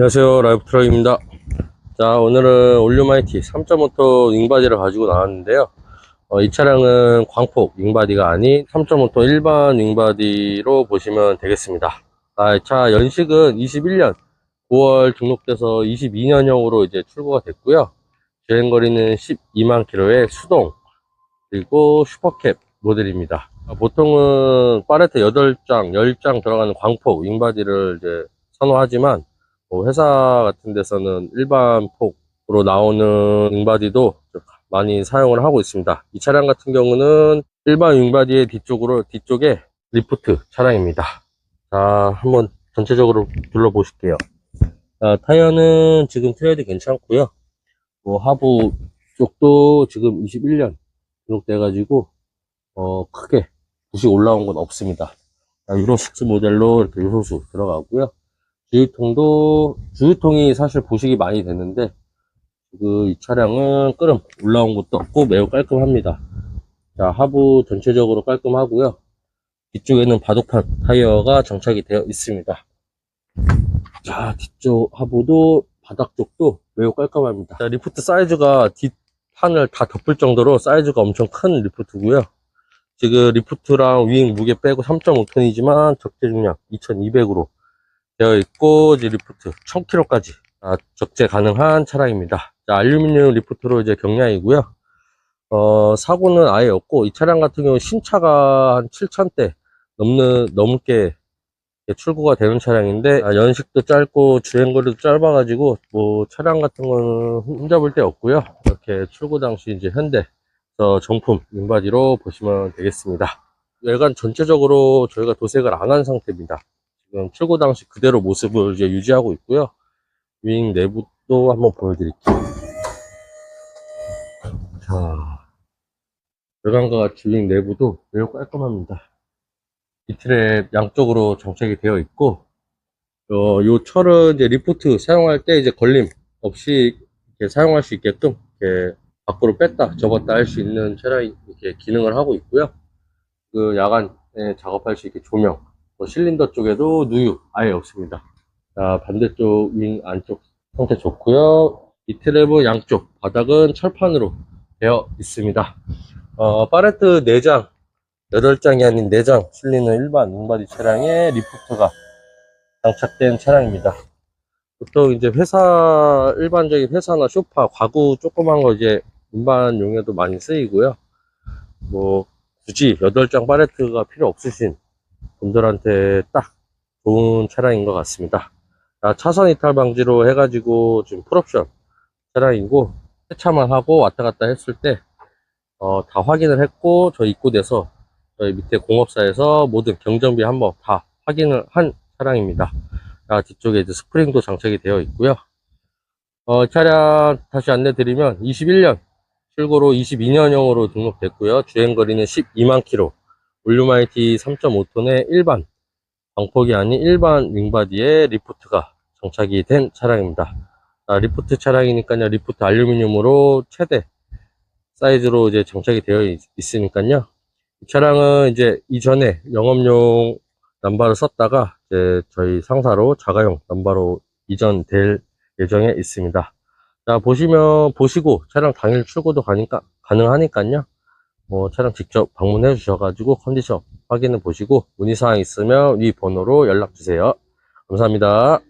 안녕하세요. 라이브 트럭입니다. 자 오늘은 올류마이티 3.5톤 윙바디를 가지고 나왔는데요. 어, 이 차량은 광폭 윙바디가 아닌 3.5톤 일반 윙바디로 보시면 되겠습니다. 아, 이차 연식은 21년 9월 등록돼서 22년형으로 이제 출고가 됐고요. 주행거리는 12만 킬로의 수동 그리고 슈퍼캡 모델입니다. 아, 보통은 파레트 8장 10장 들어가는 광폭 윙바디를 이제 선호하지만 뭐 회사 같은 데서는 일반 폭으로 나오는 윙바디도 많이 사용을 하고 있습니다. 이 차량 같은 경우는 일반 윙바디의 뒤쪽으로 뒤쪽에 리프트 차량입니다. 자, 한번 전체적으로 둘러보실게요. 자, 타이어는 지금 트레이드 괜찮고요. 뭐 하부 쪽도 지금 21년 등록돼 가지고 어, 크게 붓이 올라온 건 없습니다. 자, 유로6 모델로 이렇게 요소수 들어가고요. 주유통도 주유통이 사실 보식이 많이 됐는데 그이 차량은 끄름 올라온 것도 없고 매우 깔끔합니다. 자 하부 전체적으로 깔끔하고요. 뒤쪽에는 바둑판 타이어가 장착이 되어 있습니다. 자 뒤쪽 하부도 바닥 쪽도 매우 깔끔합니다. 자, 리프트 사이즈가 뒷판을 다 덮을 정도로 사이즈가 엄청 큰 리프트고요. 지금 리프트랑 윙 무게 빼고 3.5톤이지만 적재 중량 2200으로 되어 있고 이제 리프트 1000km까지 아, 적재 가능한 차량입니다. 자, 알루미늄 리프트로 이제 경량이고요. 어, 사고는 아예 없고 이 차량 같은 경우 신차가 한 7,000대 넘는 넘게 출고가 되는 차량인데 아, 연식도 짧고 주행거리도 짧아 가지고 뭐 차량 같은 거는 흠잡을 데 없고요. 이렇게 출고 당시 이제 현대 어, 정품 인바디로 보시면 되겠습니다. 외관 전체적으로 저희가 도색을 안 한 상태입니다. 지금 출고 당시 그대로 모습을 이제 유지하고 있고요. 윙 내부도 한번 보여드릴게요. 자, 외관과 같이 윙 내부도 매우 깔끔합니다. 이틀에 양쪽으로 장착이 되어 있고, 어, 요 철은 이제 리프트 사용할 때 이제 걸림 없이 사용할 수 있게끔 이렇게 밖으로 뺐다 접었다 할 수 있는 차량이 이렇게 기능을 하고 있고요. 그 야간에 작업할 수 있게 조명, 뭐 실린더 쪽에도 누유 아예 없습니다. 자, 반대쪽 윙 안쪽 상태 좋고요. 이 트랩은 양쪽 바닥은 철판으로 되어 있습니다. 어, 파레트 4장, 8장이 아닌 4장 실리는 일반 윙바디 차량에 리프트가 장착된 차량입니다. 보통 이제 회사, 일반적인 회사나 쇼파, 가구 조그만 거 이제 일반용에도 많이 쓰이고요. 뭐, 굳이 8장 파레트가 필요 없으신 분들한테 딱 좋은 차량인 것 같습니다. 자, 차선 이탈 방지로 해가지고 지금 풀옵션 차량이고 세차만 하고 왔다 갔다 했을 때 어, 다 확인을 했고 저 입고돼서 저희 밑에 공업사에서 모든 경정비 한번 다 확인을 한 차량입니다. 자, 뒤쪽에 이제 스프링도 장착이 되어 있고요. 어, 차량 다시 안내 드리면 21년 출고로 22년형으로 등록됐고요. 주행거리는 12만 킬로 올류마이티 3.5톤의 일반 광폭이 아닌 일반 윙바디에 리프트가 장착이 된 차량입니다. 아, 리프트 차량이니까요. 리프트 알루미늄으로 최대 사이즈로 이제 장착이 되어 있, 있으니까요. 이 차량은 이제 이전에 영업용 남바를 썼다가 이제 저희 상사로 자가용 남바로 이전될 예정에 있습니다. 자, 보시면, 보시고 차량 당일 출고도 가니까, 가능하니까요. 뭐 차량 직접 방문해 주셔가지고 컨디션 확인해 보시고 문의사항 있으면 위 번호로 연락 주세요. 감사합니다.